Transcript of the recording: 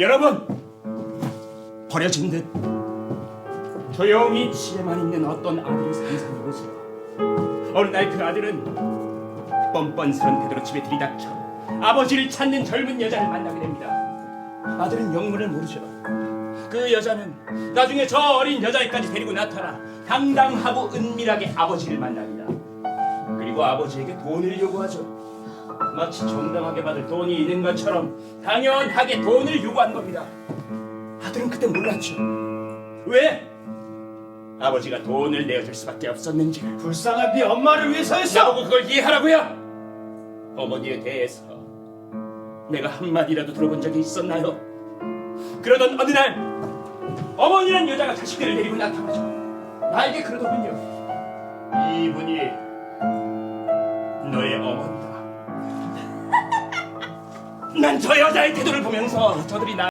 여러분 버려진 듯 조용히 집에만 있는 어떤 아들을 상상해 보세요. 어느 날 그 아들은 뻔뻔스런 태도로 집에 들이닥쳐 아버지를 찾는 젊은 여자를 만나게 됩니다. 아들은 영문을 모르죠. 그 여자는 나중에 저 어린 여자애까지 데리고 나타나 당당하고 은밀하게 아버지를 만납니다. 그리고 아버지에게 돈을 요구하죠. 마치 정당하게 받을 돈이 있는 것처럼 당연하게 돈을 요구한 겁니다. 아들은 그때 몰랐죠. 왜? 아버지가 돈을 내어줄 수밖에 없었는지 불쌍한 네 엄마를 위해서였어. 나보고 그걸 이해하라고요? 어머니에 대해서 내가 한마디라도 들어본 적이 있었나요? 그러던 어느 날 어머니란 여자가 자식들을 데리고 나타나죠. 나에게 그러더군요. 이분이 너의 어머니다. 난 저 여자의 태도를 보면서 저들이 나